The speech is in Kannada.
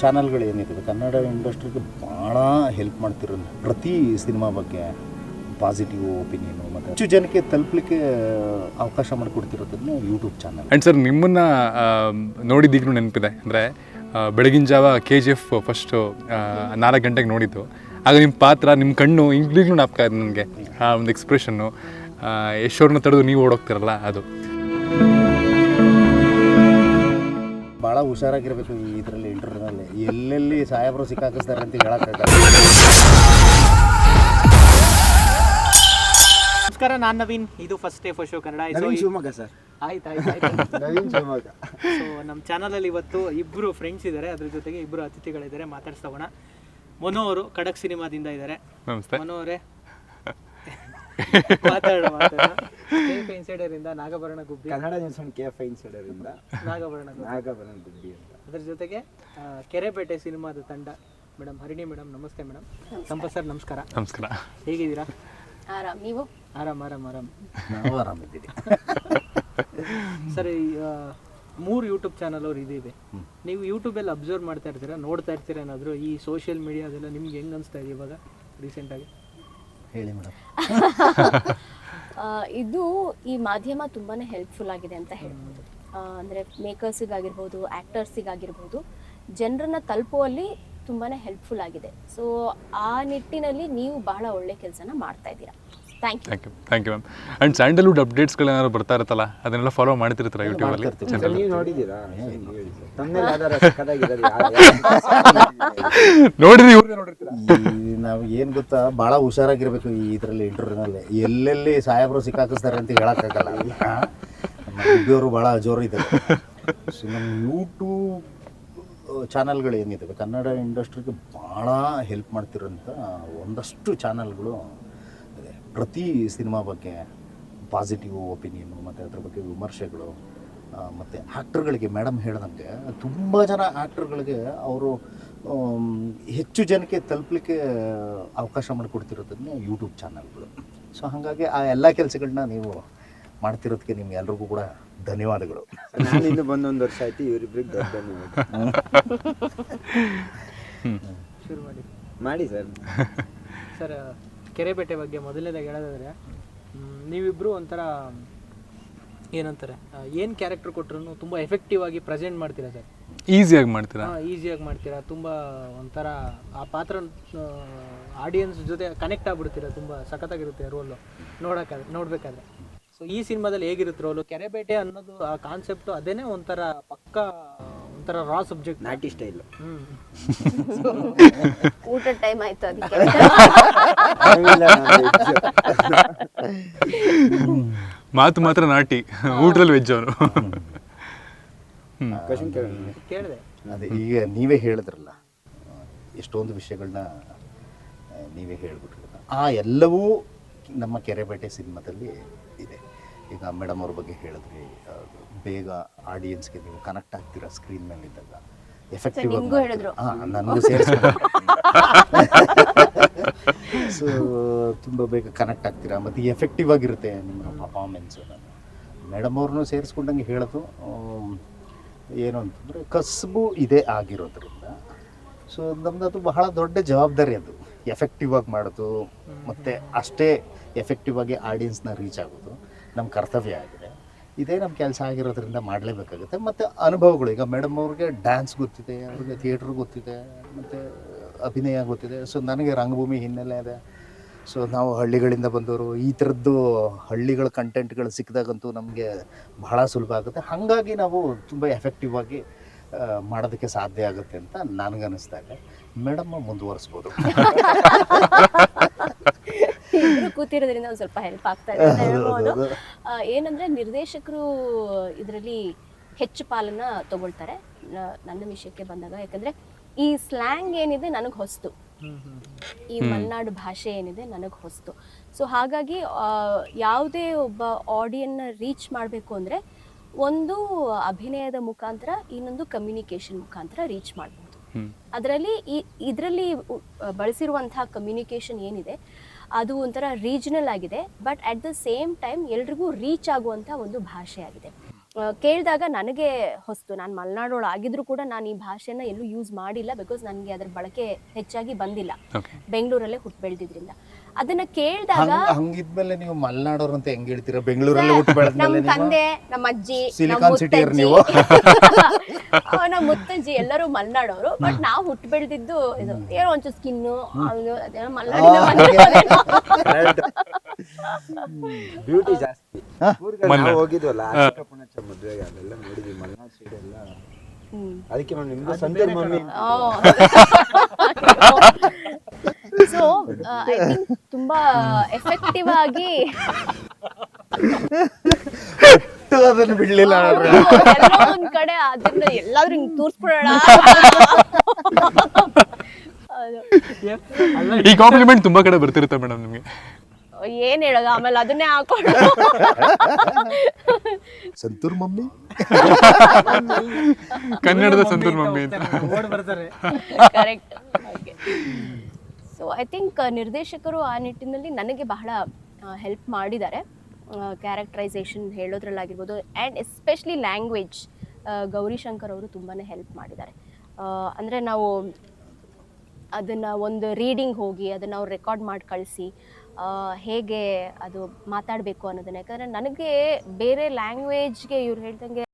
ಚಾನಲ್ಗಳು ಏನಿದೆ, ಕನ್ನಡ ಇಂಡಸ್ಟ್ರಿಗೆ ಭಾಳ ಹೆಲ್ಪ್ ಮಾಡ್ತಿರೋದು ಪ್ರತಿ ಸಿನಿಮಾ ಬಗ್ಗೆ ಪಾಸಿಟಿವ್ ಒಪಿನಿಯನ್ ಮತ್ತು ಹೆಚ್ಚು ಜನಕ್ಕೆ ತಲುಪಲಿಕ್ಕೆ ಅವಕಾಶ ಮಾಡಿಕೊಡ್ತಿರೋದನ್ನು ಯೂಟ್ಯೂಬ್ ಚಾನಲ್ ಆ್ಯಂಡ್ ಸರ್ ನಿಮ್ಮನ್ನು ನೋಡಿದ್ದೀಗಲೂ ನೆನಪಿದೆ. ಅಂದರೆ ಬೆಳಗಿನ ಜಾವ ಕೆ ಜಿ ಎಫ್ ಫಸ್ಟು ನಾಲ್ಕು ಗಂಟೆಗೆ ನೋಡಿದ್ದು. ಆಗ ನಿಮ್ಮ ಪಾತ್ರ, ನಿಮ್ಮ ಕಣ್ಣು ಈಗಲೂ ಜ್ಞಾಪಕ ನನಗೆ. ಆ, ಒಂದು ಎಕ್ಸ್ಪ್ರೆಷನ್ನು ಯಶೋರ್ನ ತಡೆದು ನೀವು ಓಡೋಗ್ತಿರಲ್ಲ ಅದು. ಭಾಳ ಹುಷಾರಾಗಿರ್ಬೇಕು ಈ ಇದರಲ್ಲಿ ಇಂಟರ್ವ್ಯೂನಲ್ಲಿ ಎಲ್ಲೆಲ್ಲಿ ಸಾಹೇಬರು ಸಿಕ್ಕಾಕಿಸ್ತಾರೆ ಅಂತ ಹೇಳಕ್ಕೆ ನಮಸ್ಕಾರ ನಾನು ನವೀನ್. ಇದು first day first show Kannada. Naveen Shivamogga sir ಆಯ್ತು ಆಯ್ತು ಆಯ್ತು. ನವೀನ್ ಶಿವಮೊಗ್ಗ. ಸೊ ನಮ್ಮ ಚಾನಲಲ್ಲಿ ಇವತ್ತು ಇಬ್ಬರು ಫ್ರೆಂಡ್ಸ್ ಇದ್ದಾರೆ ಅದ್ರ ಜೊತೆಗೆ ಇಬ್ಬರು ಅತಿಥಿಗಳಿದ್ದಾರೆ ಮಾತಾಡ್ಸೋಣ ಮನೋ ಅವರು ಖಡಕ್ ಸಿನಿಮಾದಿಂದ ಇದ್ದಾರೆ ನಮಸ್ತೆ. ಮನೋ ಅವರೇ ಮಾತಾಡೋಣ ಮಾತಾಡೋಣ ಇನ್ಸೈಡರ್ ಇಂದ Nagabharana Gubbi. Kannada K F insider ಇಂದ ನಾಗಭರಣ ಗುಬ್ಬಿ. ಗುಬ್ಬಿ ಅಂತ. ಅದ್ರ ಜೊತೆಗೆ ಕೆರೆಪೇಟೆ ಸಿನಿಮಾದ ತಂಡ ಮೇಡಮ್ ಹರಿಣಿ ಮೇಡಮ್ ನಮಸ್ತೆ ಮೇಡಮ್ ಸಂಪತ್ ಸರ್ ನಮಸ್ಕಾರ. ನಮಸ್ಕಾರ. ಹೇಗಿದ್ದೀರಾ? ಆರಾಮ್ ನೀವು? ಆರಾಮ್ ಆರಾಮ್ ಆರಾಮ್. ನಾವು ಆರಾಮಿದ್ದೀವಿ. ಸರ್ ಮೂರು ಯೂಟ್ಯೂಬ್ ಚಾನಲ್ ಅವ್ರು ಇದ್ದೀವಿ ನೀವು ಯೂಟ್ಯೂಬಲ್ಲಿ ಅಬ್ಸರ್ವ್ ಮಾಡ್ತಾ ಇರ್ತೀರಾ ನೋಡ್ತಾ ಇರ್ತೀರಾ ಏನಾದರೂ ಈ ಸೋಷಿಯಲ್ ಮೀಡಿಯಾದೆಲ್ಲ ನಿಮ್ಗೆ ಹೆಂಗೆ ಅನಿಸ್ತಾ ಇದೆ ಇವಾಗ ರೀಸೆಂಟಾಗಿ ಹೇಳಿ ಮೇಡಮ್. ಇದು ಈ ಮಾಧ್ಯಮ ತುಂಬಾನೇ ಹೆಲ್ಪ್ಫುಲ್ ಆಗಿದೆ ಅಂತ ಹೇಳ್ಬೋದು. ಅಂದರೆ ಮೇಕರ್ಸಿಗಾಗಿರ್ಬೋದು ಆ್ಯಕ್ಟರ್ಸಿಗಾಗಿರ್ಬೋದು ಜನರನ್ನ ತಲುಪುವಲ್ಲಿ ತುಂಬಾನೇ ಹೆಲ್ಪ್ಫುಲ್ ಆಗಿದೆ. ಸೊ ಆ ನಿಟ್ಟಿನಲ್ಲಿ ನೀವು ಬಹಳ ಒಳ್ಳೆ ಕೆಲಸನ ಮಾಡ್ತಾ ಇದ್ದೀರಾ. Thank you thank you thank you ma'am and Sandalwood ಅಪ್ಡೇಟ್ಸ್ಗಳೇನಾದ್ರು ಬರ್ತಾ ಇರುತ್ತಲ್ಲ? ಅದನ್ನೆಲ್ಲ ಫಾಲೋ ಮಾಡ್ತಿರ್ತೀರಾ ಯೂಟ್ಯೂಬಲ್ಲಿ ನೀವು ನೋಡಿದ್ದೀರಾ? ತಮ್ಮಲ್ಲಿ ನೋಡಿರಿ ನೋಡಿರ್ತೀರಾ? ನಾವು ಏನು ಗೊತ್ತಾ ಭಾಳ ಹುಷಾರಾಗಿರ್ಬೇಕು ಈ ಇದರಲ್ಲಿ ಇಂಟರ್ವ್ಯೂನಲ್ಲಿ ಎಲ್ಲೆಲ್ಲಿ ಸಾಹೇಬರು ಸಿಕ್ಕಾಕಿಸ್ತಾರೆ ಅಂತ ಹೇಳೋಕ್ಕಾಗಲ್ಲ. ಇದ್ದವರು ಭಾಳ ಜೋರು ಇದ್ದಾರೆ ಸೊ ನಮ್ಮ ಯೂಟ್ಯೂಬ್ ಚಾನಲ್ಗಳು ಏನಿದ್ದಾವೆ ಕನ್ನಡ ಇಂಡಸ್ಟ್ರಿಗೆ ಭಾಳ ಹೆಲ್ಪ್ ಮಾಡ್ತಿರೋಂಥ ಒಂದಷ್ಟು ಚಾನಲ್ಗಳು ಪ್ರತಿ ಸಿನಿಮಾ ಬಗ್ಗೆ ಪಾಸಿಟಿವ್ ಒಪಿನಿಯನು ಮತ್ತು ಅದ್ರ ಬಗ್ಗೆ ವಿಮರ್ಶೆಗಳು ಮತ್ತು ಆ್ಯಕ್ಟರ್ಗಳಿಗೆ ಮೇಡಮ್ ಹೇಳ್ದಂಗೆ ತುಂಬ ಜನ ಆ್ಯಕ್ಟರ್ಗಳಿಗೆ ಅವರು ಹೆಚ್ಚು ಜನಕ್ಕೆ ತಲುಪಲಿಕ್ಕೆ ಅವಕಾಶ ಮಾಡಿಕೊಡ್ತಿರೋದನ್ನ ಯೂಟ್ಯೂಬ್ ಚಾನಲ್ಗಳು ಸೊ ಹಾಗಾಗಿ ಆ ಎಲ್ಲ ಕೆಲಸಗಳನ್ನ ನೀವು ಮಾಡ್ತಿರೋದಕ್ಕೆ ನಿಮ್ಗೆ ಎಲ್ರಿಗೂ ಕೂಡ ಧನ್ಯವಾದಗಳು. ನಾನು ಇನ್ನು ಬಂದೊಂದು ವರ್ಷ ಆಯ್ತು ಇವರಿಬ್ರಿಗೆ ದೊಡ್ಡ ಧನ್ಯವಾದ. ಶುರು ಮಾಡಿ. ಮಾಡಿ ಸರ್. ಸರ್ ಕೆರೆಪೇಟೆ ಬಗ್ಗೆ ಮೊದಲನೇದಾಗಿ ಹೇಳೋದಾದ್ರೆ ನೀವಿಬ್ಬರು ಒಂಥರ ಏನಂತಾರೆ ಏನು ಕ್ಯಾರೆಕ್ಟರ್ ಕೊಟ್ರು ತುಂಬ ಎಫೆಕ್ಟಿವ್ ಆಗಿ ಪ್ರೆಸೆಂಟ್ ಮಾಡ್ತೀರಾ ಸರ್? ಈಸಿಯಾಗಿ ಮಾಡ್ತೀರಾ? ಈಸಿಯಾಗಿ ಮಾಡ್ತೀರಾ ತುಂಬ ಒಂಥರ ಆ ಪಾತ್ರ ಆಡಿಯನ್ಸ್ ಜೊತೆ ಕನೆಕ್ಟ್ ಆಗ್ಬಿಡ್ತೀರಾ ತುಂಬ ಸಖತ್ತಾಗಿರುತ್ತೆ ರೋಲು ನೋಡೋಕ್ಕಾದ್ರೆ ನೋಡಬೇಕಾದ್ರೆ. ಸೊ ಈ ಸಿನಿಮಾದಲ್ಲಿ ಹೇಗಿರುತ್ತೆ ರೋಲು ಕೆರೆಬೇಟೆ ಅನ್ನೋದು ಆ ಕಾನ್ಸೆಪ್ಟು ಅದೇನೇ ಒಂಥರ ಪಕ್ಕ ಒಂಥರ ರಾ ಸಬ್ಜೆಕ್ಟ್ ನಾಟಿ ಸ್ಟೈಲ್ ಊಟ ಊಟದ ಟೈಮ್ ಆಯ್ತು ಅದಕ್ಕೆ. ಮಾತು ಮಾತ್ರ ನಾಟಿ. ಊಟದಲ್ಲಿ ವೆಜ್ ಅವರು ಕೇಳಿದೆ. ಅದೇ ಈಗ ನೀವೇ ಹೇಳಿದ್ರಲ್ಲ ಎಷ್ಟೊಂದು ವಿಷಯಗಳನ್ನ ನೀವೇ ಹೇಳ್ಬಿಟ್ರಿ. ಆ ಎಲ್ಲವೂ ನಮ್ಮ ಕೆರೆಬೇಟೆ ಸಿನಿಮಾದಲ್ಲಿ ಇದೆ. ಈಗ ಮೇಡಮ್ ಅವ್ರ ಬಗ್ಗೆ ಹೇಳಿದ್ರಿ ಬೇಗ ಆಡಿಯನ್ಸ್ಗೆ ನೀವು ಕನೆಕ್ಟ್ ಆಗ್ತೀರಾ ಸ್ಕ್ರೀನ್ ಮೇಲೆ ಇದ್ದಾಗ ಎಫೆಕ್ಟಿವ್ ನಿಮ್ಗೂ ಹೇಳಿದ್ರು. ನನಗೂ ಸೇರಿಸ್ಕೊಂಡು. ಸೊ ತುಂಬ ಬೇಗ ಕನೆಕ್ಟ್ ಆಗ್ತೀರಾ? ಮತ್ತು ಎಫೆಕ್ಟಿವ್ ಆಗಿರುತ್ತೆ ನಿಮ್ಮ ಪರ್ಫಾರ್ಮೆನ್ಸು ಮೇಡಮ್ ಅವ್ರನ್ನೂ ಸೇರಿಸ್ಕೊಂಡಂಗೆ ಹೇಳೋದು ಏನು ಅಂತಂದರೆ ಕಸಬು ಇದೇ ಆಗಿರೋದ್ರಿಂದ ಸೊ ನಮ್ದು ಅದು ಬಹಳ ದೊಡ್ಡ ಜವಾಬ್ದಾರಿ ಅದು. ಎಫೆಕ್ಟಿವ್ ಆಗಿ ಮಾಡೋದು ಮತ್ತು ಅಷ್ಟೇ ಎಫೆಕ್ಟಿವ್ ಆಗಿ ಆಡಿಯನ್ಸ್ನ ರೀಚ್ ಆಗೋದು. ನಮ್ಮ ಕರ್ತವ್ಯ ಆಗಿದೆ. ಇದೇ ನಮ್ಮ ಕೆಲಸ ಆಗಿರೋದ್ರಿಂದ ಮಾಡಲೇಬೇಕಾಗುತ್ತೆ. ಮತ್ತು ಅನುಭವಗಳು, ಈಗ ಮೇಡಮ್ ಅವ್ರಿಗೆ ಡ್ಯಾನ್ಸ್ ಗೊತ್ತಿದೆ, ಅವ್ರಿಗೆ ಥಿಯೇಟ್ರ್ ಗೊತ್ತಿದೆ, ಮತ್ತು ಅಭಿನಯ ಗೊತ್ತಿದೆ. ಸೊ ನನಗೆ ರಂಗಭೂಮಿ ಹಿನ್ನೆಲೆ ಇದೆ. ಸೊ ನಾವು ಹಳ್ಳಿಗಳಿಂದ ಬಂದವರು, ಈ ಥರದ್ದು ಹಳ್ಳಿಗಳ ಕಂಟೆಂಟ್ಗಳು ಸಿಕ್ಕಿದಾಗಂತೂ ನಮಗೆ ಬಹಳ ಸುಲಭ ಆಗುತ್ತೆ. ಹಾಗಾಗಿ ನಾವು ತುಂಬ ಎಫೆಕ್ಟಿವ್ ಆಗಿ ಮಾಡೋದಕ್ಕೆ ಸಾಧ್ಯ ಆಗುತ್ತೆ ಅಂತ ನನಗನ್ನಿಸ್ದಾಗ ಮೇಡಮ್ ಮುಂದುವರಿಸ್ಬೋದು. ಇಬ್ರು ಕೂತಿರೋದ್ರಿಂದ ಒಂದ್ ಸ್ವಲ್ಪ ಹೆಲ್ಪ್ ಆಗ್ತಾ ಇದೆ ಅಂತ ಹೇಳ್ಬೋದು. ಏನಂದ್ರೆ ನಿರ್ದೇಶಕರು ಇದರಲ್ಲಿ ಹೆಚ್ಚು ಪಾಲನ್ನ ತಗೊಳ್ತಾರೆ ನನ್ನ ವಿಷಯಕ್ಕೆ ಬಂದಾಗ. ಯಾಕಂದ್ರೆ ಈ ಸ್ಲ್ಯಾಂಗ್ ಏನಿದೆ ನನಗೆ ಹೊಸ್ತು. ಈ ಮಲೆನಾಡು ಭಾಷೆ ಏನಿದೆ ನನಗೆ ಹೊಸ್ತು. ಸೊ ಹಾಗಾಗಿ ಯಾವುದೇ ಒಬ್ಬ ಆಡಿಯನ್ನ ರೀಚ್ ಮಾಡಬೇಕು ಅಂದ್ರೆ ಒಂದು ಅಭಿನಯದ ಮುಖಾಂತರ ಇನ್ನೊಂದು ಕಮ್ಯುನಿಕೇಶನ್ ಮುಖಾಂತರ ರೀಚ್ ಮಾಡಬಹುದು ಅದರಲ್ಲಿ ಈ ಇದರಲ್ಲಿ ಬಳಸಿರುವಂತಹ ಕಮ್ಯುನಿಕೇಶನ್ ಏನಿದೆ ಅದು ಒಂಥರ ರೀಜನಲ್ ಆಗಿದೆ but at the same time ಎಲ್ರಿಗೂ ರೀಚ್ ಆಗುವಂಥ ಒಂದು ಭಾಷೆ ಆಗಿದೆ ಕೇಳಿದಾಗ ನನಗೆ ಹೊಸ್ತು ನಾನು ಮಲೆನಾಡೋಳು ಆಗಿದ್ರು ಕೂಡ ನಾನು ಈ ಭಾಷೆನ ಎಲ್ಲೂ ಯೂಸ್ ಮಾಡಿಲ್ಲ ಬಿಕಾಸ್ ನನಗೆ ಅದರ ಬಳಕೆ ಹೆಚ್ಚಾಗಿ ಬಂದಿಲ್ಲ. ಬೆಂಗಳೂರಲ್ಲೇ ಹುಟ್ಟು ಬೆಳೆದಿದ್ರಿಂದ. ಅದನ್ನ ಕೇಳಿದಾಗ ಹಂಗಿದ್ಮೇಲೆ ನೀವು ಮಲೆನಾಡೋರು ಅಂತ ಹೆಂಗ್ ಹೇಳ್ತೀರಾ? ಬೆಂಗಳೂರಲ್ಲೇ ಹುಟ್ಟು ನಮ್ಮ ಬೆಳೆದ್ಮೇಲೆ ನೀವು? ತಂದೆ ನಮ್ಮ ಅಜ್ಜಿ ಸಿಲಿಕಾನ್ ನಮ್ಮ ಮುತ್ತಜ್ಜಿ. ನೀವು? ನಮ್ಮ ಮುತ್ತಜ್ಜಿ ಎಲ್ಲರೂ ಮಲೆನಾಡೋರು ಬಟ್ ನಾವು ಹುಟ್ಟು ಬೆಳೆದಿದ್ದು ಇದು ಏನೋ ಒಂಚೂರು ಸ್ಕಿನ್ನು ಮಲೆನಾಡಿನ. ಬ್ಯೂಟಿ ಜಾಸ್ತಿ? ಊರಿಗೆ ನಾವು ಹೋಗಿದ್ವಲ್ಲ ಆಶಿಕಾ ಪುಣಚ ಮದ್ವೆಗೆ ಅಲ್ಲೆಲ್ಲ ನೋಡಿದ್ವಿ ಮಲ್ನಾಡ್ ಸೈಡ್ ಎಲ್ಲ. ಅದಕ್ಕೆ ನಾನು ನಿಮ್ದು ಸಂತೆ ಮಮ್ಮಿ ಸೊ ಐ ಥಿಂಕ್ ತುಂಬಾ ಎಫೆಕ್ಟಿವ್ ಆಗಿ ಅದನ್ನ ಬಿಡ್ಲಿಲ್ಲ. ಎಲ್ಲೋ ಒಂದ್ ಕಡೆ ಅದನ್ನ ಎಲ್ಲಾದ್ರೂ ಹಿಂಗ್ ತೋರ್ಸ್ಬಿಡೋಣ. ಅದು. ಈ ಕಾಂಪ್ಲಿಮೆಂಟ್ ತುಂಬಾ ಕಡೆ ಬರ್ತಿರುತ್ತೆ ಮೇಡಮ್ ನಿಮಗೆ. ಏನ್ ಹೇಳೋದು? ಆಮೇಲೆ ಅದನ್ನೇ ಹಾಕೊಂಡು ಸಂತೂರ್ ಮಮ್ಮಿ? ಕನ್ನಡದ ಸಂತೂರ್ ಮಮ್ಮಿ ಅಂತ ಓಡ್ ಬರ್ತಾರೆ. ಕರೆಕ್ಟ್ ಸೊ ಐ ಥಿಂಕ್ ನಿರ್ದೇಶಕರು ಆ ನಿಟ್ಟಿನಲ್ಲಿ ನನಗೆ ಬಹಳ ಹೆಲ್ಪ್ ಮಾಡಿದ್ದಾರೆ. ಕ್ಯಾರೆಕ್ಟರೈಸೇಷನ್ ಹೇಳೋದ್ರಲ್ಲಾಗಿರ್ಬೋದು ಆ್ಯಂಡ್ ಎಸ್ಪೆಷಲಿ ಲ್ಯಾಂಗ್ವೇಜ್ ಗೌರಿಶಂಕರ್ ಅವರು ತುಂಬಾ ಹೆಲ್ಪ್ ಮಾಡಿದ್ದಾರೆ. ಅಂದರೆ ನಾವು ಅದನ್ನು ಒಂದು ರೀಡಿಂಗ್ ಹೋಗಿ ಅದನ್ನು ಅವ್ರು ರೆಕಾರ್ಡ್ ಮಾಡಿ ಕಳಿಸಿ ಹೇಗೆ ಅದು ಮಾತಾಡಬೇಕು ಅನ್ನೋದನ್ನ. ಯಾಕಂದರೆ ನನಗೆ ಬೇರೆ ಲ್ಯಾಂಗ್ವೇಜ್ಗೆ ಇವ್ರು ಹೇಳ್ದಂಗೆ